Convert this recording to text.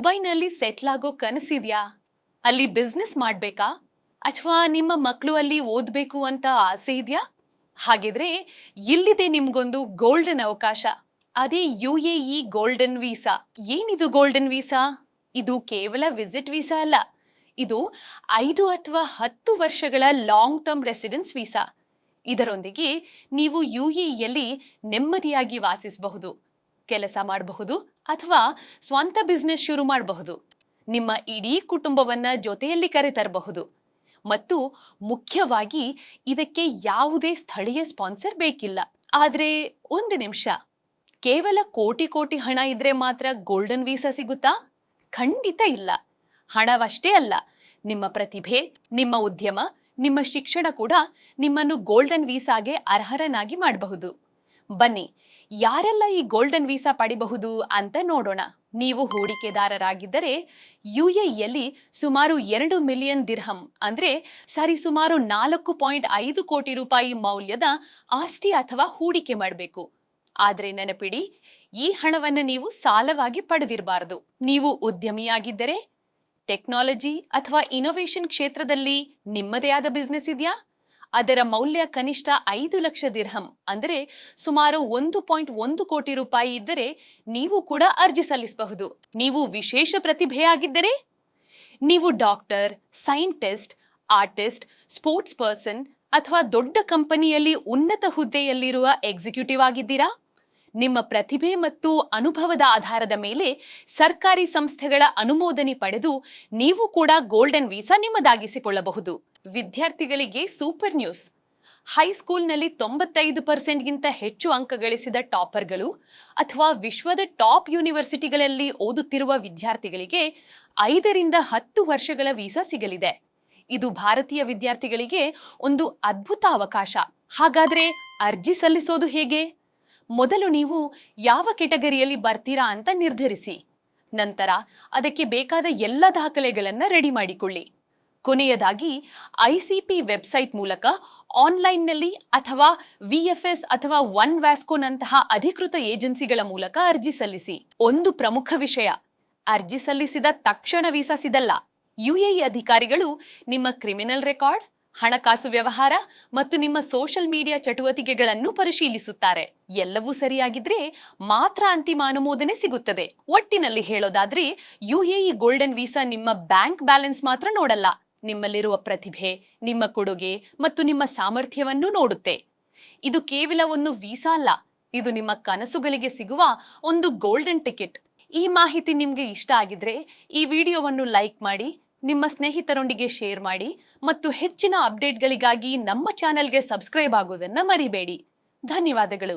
ದುಬೈನಲ್ಲಿ ಸೆಟ್ಲ್ ಆಗೋ ಕನಸಿದ್ಯಾ? ಅಲ್ಲಿ ಬಿಸ್ನೆಸ್ ಮಾಡ್ಬೇಕಾ? ಅಥವಾ ನಿಮ್ಮ ಮಕ್ಕಳು ಅಲ್ಲಿ ಓದ್ಬೇಕು ಅಂತ ಆಸೆ ಇದೆಯಾ? ಹಾಗಿದ್ರೆ ಇಲ್ಲಿದೆ ನಿಮ್ಗೊಂದು ಗೋಲ್ಡನ್ ಅವಕಾಶ. ಅದೇ U A E golden visa ಏನಿದು ಗೋಲ್ಡನ್ ವೀಸಾ ಇದು ಕೇವಲ ವಿಸಿಟ್ ವೀಸಾ ಅಲ್ಲ. ಇದು ಐದು ಅಥವಾ ಹತ್ತು ವರ್ಷಗಳ ಲಾಂಗ್ ಟರ್ಮ್ ರೆಸಿಡೆನ್ಸ್ ವೀಸಾ ಇದರೊಂದಿಗೆ ನೀವು ಯು ಎಲ್ಲಿ ನೆಮ್ಮದಿಯಾಗಿ ವಾಸಿಸಬಹುದು. ಕೆಲಸ ಮಾಡಬಹುದು ಅಥವಾ ಸ್ವಂತ ಬಿಸ್ನೆಸ್ ಶುರು ಮಾಡಬಹುದು. ನಿಮ್ಮ ಇಡೀ ಕುಟುಂಬವನ್ನ ಜೊತೆಯಲ್ಲಿ ಕರೆತರಬಹುದು. ಮತ್ತು ಮುಖ್ಯವಾಗಿ ಇದಕ್ಕೆ ಯಾವುದೇ ಸ್ಥಳೀಯ ಸ್ಪಾನ್ಸರ್ ಬೇಕಿಲ್ಲ. ಆದರೆ ಒಂದು ನಿಮಿಷ. ಕೇವಲ ಕೋಟಿ ಕೋಟಿ ಹಣ ಇದ್ರೆ ಮಾತ್ರ ಗೋಲ್ಡನ್ ವೀಸಾ ಸಿಗುತ್ತಾ? ಖಂಡಿತ ಇಲ್ಲ. ಹಣವಷ್ಟೇ ಅಲ್ಲ. ನಿಮ್ಮ ಪ್ರತಿಭೆ, ನಿಮ್ಮ ಉದ್ಯಮ, ನಿಮ್ಮ ಶಿಕ್ಷಣ ಕೂಡ ನಿಮ್ಮನ್ನು ಗೋಲ್ಡನ್ ವೀಸಾಗೆ ಅರ್ಹರನಾಗಿ ಮಾಡಬಹುದು. ಬನ್ನಿ, ಯಾರೆಲ್ಲ ಈ ಗೋಲ್ಡನ್ ವೀಸಾ ಪಡಿಬಹುದು ಅಂತ ನೋಡೋಣ. ನೀವು ಹೂಡಿಕೆದಾರರಾಗಿದ್ದರೆ ಯು ಯಲ್ಲಿ ಸುಮಾರು ಎರಡು ಮಿಲಿಯನ್ ದಿರ್ಹಂ, ಅಂದ್ರೆ ಸರಿಸುಮಾರು ನಾಲ್ಕು ಪಾಯಿಂಟ್ ಐದು ಕೋಟಿ ರೂಪಾಯಿ ಮೌಲ್ಯದ ಆಸ್ತಿ ಅಥವಾ ಹೂಡಿಕೆ ಮಾಡಬೇಕು. ಆದರೆ ನೆನಪಿಡಿ, ಈ ಹಣವನ್ನು ನೀವು ಸಾಲವಾಗಿ ಪಡೆದಿರಬಾರದು. ನೀವು ಉದ್ಯಮಿಯಾಗಿದ್ದರೆ ಟೆಕ್ನಾಲಜಿ ಅಥವಾ ಇನೋವೇಷನ್ ಕ್ಷೇತ್ರದಲ್ಲಿ ನಿಮ್ಮದೇ ಆದ ಬಿಸ್ನೆಸ್ ಇದೆಯಾ? ಅದರ ಮೌಲ್ಯ ಕನಿಷ್ಠ ಐದು ಲಕ್ಷ ದಿರ್ಹಂ. ಅಂದರೆ ಸುಮಾರು ಒಂದು ಪಾಯಿಂಟ್ ಒಂದು ಕೋಟಿ ರೂಪಾಯಿ ಇದ್ದರೆ ನೀವು ಕೂಡ ಅರ್ಜಿ ಸಲ್ಲಿಸಬಹುದು. ನೀವು ವಿಶೇಷ ಪ್ರತಿಭೆಯಾಗಿದ್ದರೆ ನೀವು doctor, scientist, artist, sports person ಅಥವಾ ದೊಡ್ಡ ಕಂಪನಿಯಲ್ಲಿ ಉನ್ನತ ಹುದ್ದೆಯಲ್ಲಿರುವ ಎಕ್ಸಿಕ್ಯೂಟಿವ್ ಆಗಿದ್ದೀರಾ? ನಿಮ್ಮ ಪ್ರತಿಭೆ ಮತ್ತು ಅನುಭವದ ಆಧಾರದ ಮೇಲೆ ಸರ್ಕಾರಿ ಸಂಸ್ಥೆಗಳ ಅನುಮೋದನೆ ಪಡೆದು ನೀವು ಕೂಡ ಗೋಲ್ಡನ್ ವೀಸಾ ನಿಮ್ಮದಾಗಿಸಿಕೊಳ್ಳಬಹುದು. ವಿದ್ಯಾರ್ಥಿಗಳಿಗೆ ಸೂಪರ್ ನ್ಯೂಸ್. ಹೈಸ್ಕೂಲ್ನಲ್ಲಿ ತೊಂಬತ್ತೈದು ಪರ್ಸೆಂಟ್ಗಿಂತ ಹೆಚ್ಚು ಅಂಕ ಗಳಿಸಿದ ಟಾಪರ್ಗಳು ಅಥವಾ ವಿಶ್ವದ ಟಾಪ್ ಯೂನಿವರ್ಸಿಟಿಗಳಲ್ಲಿ ಓದುತ್ತಿರುವ ವಿದ್ಯಾರ್ಥಿಗಳಿಗೆ ಐದರಿಂದ ಹತ್ತು ವರ್ಷಗಳ ವೀಸಾ ಸಿಗಲಿದೆ. ಇದು ಭಾರತೀಯ ವಿದ್ಯಾರ್ಥಿಗಳಿಗೆ ಒಂದು ಅದ್ಭುತ ಅವಕಾಶ. ಹಾಗಾದರೆ ಅರ್ಜಿ ಸಲ್ಲಿಸೋದು ಹೇಗೆ? ಮೊದಲು ನೀವು ಯಾವ ಕೆಟಗರಿಯಲ್ಲಿ ಬರ್ತೀರಾ ಅಂತ ನಿರ್ಧರಿಸಿ. ನಂತರ ಅದಕ್ಕೆ ಬೇಕಾದ ಎಲ್ಲ ದಾಖಲೆಗಳನ್ನು ರೆಡಿ ಮಾಡಿಕೊಳ್ಳಿ. ಕೊನೆಯದಾಗಿ ಐಸಿಪಿ ವೆಬ್ಸೈಟ್ ಮೂಲಕ ಆನ್ಲೈನ್ನಲ್ಲಿ ಅಥವಾ ವಿಎಫ್ಎಸ್ ಅಥವಾ ಒನ್ ವ್ಯಾಸ್ಕೋನಂತಹ ಅಧಿಕೃತ ಏಜೆನ್ಸಿಗಳ ಮೂಲಕ ಅರ್ಜಿ ಸಲ್ಲಿಸಿ. ಒಂದು ಪ್ರಮುಖ ವಿಷಯ, ಅರ್ಜಿ ಸಲ್ಲಿಸಿದ ತಕ್ಷಣ ವೀಸಾ ಸಿದಲ್ಲ ಯುಎಇ ಅಧಿಕಾರಿಗಳು ನಿಮ್ಮ ಕ್ರಿಮಿನಲ್ ರೆಕಾರ್ಡ್ ಹಣಕಾಸು ವ್ಯವಹಾರ ಮತ್ತು ನಿಮ್ಮ ಸೋಷಲ್ ಮೀಡಿಯಾ ಚಟುವಟಿಕೆಗಳನ್ನು ಪರಿಶೀಲಿಸುತ್ತಾರೆ. ಎಲ್ಲವೂ ಸರಿಯಾಗಿದ್ರೆ ಮಾತ್ರ ಅಂತಿಮ ಅನುಮೋದನೆ ಸಿಗುತ್ತದೆ. ಒಟ್ಟಿನಲ್ಲಿ ಹೇಳೋದಾದ್ರೆ ಯುಎಇ ಗೋಲ್ಡನ್ ವೀಸಾ ನಿಮ್ಮ ಬ್ಯಾಂಕ್ ಬ್ಯಾಲೆನ್ಸ್ ಮಾತ್ರ ನೋಡಲ್ಲ. ನಿಮ್ಮಲ್ಲಿರುವ ಪ್ರತಿಭೆ, ನಿಮ್ಮ ಕೊಡುಗೆ ಮತ್ತು ನಿಮ್ಮ ಸಾಮರ್ಥ್ಯವನ್ನು ನೋಡುತ್ತೆ. ಇದು ಕೇವಲ ಒಂದು ವೀಸಾ ಅಲ್ಲ, ಇದು ನಿಮ್ಮ ಕನಸುಗಳಿಗೆ ಸಿಗುವ ಒಂದು ಗೋಲ್ಡನ್ ಟಿಕೆಟ್ ಈ ಮಾಹಿತಿ ನಿಮಗೆ ಇಷ್ಟ ಆಗಿದ್ರೆ ಈ ವಿಡಿಯೋವನ್ನು ಲೈಕ್ ಮಾಡಿ ನಿಮ್ಮ ಸ್ನೇಹಿತರೊಂದಿಗೆ ಶೇರ್ ಮಾಡಿ ಮತ್ತು ಹೆಚ್ಚಿನ ಅಪ್ಡೇಟ್ಗಳಿಗಾಗಿ ನಮ್ಮ ಚಾನೆಲ್ಗೆ ಸಬ್ಸ್ಕ್ರೈಬ್ ಆಗೋದನ್ನ ಮರಿಬೇಡಿ. ಧನ್ಯವಾದಗಳು.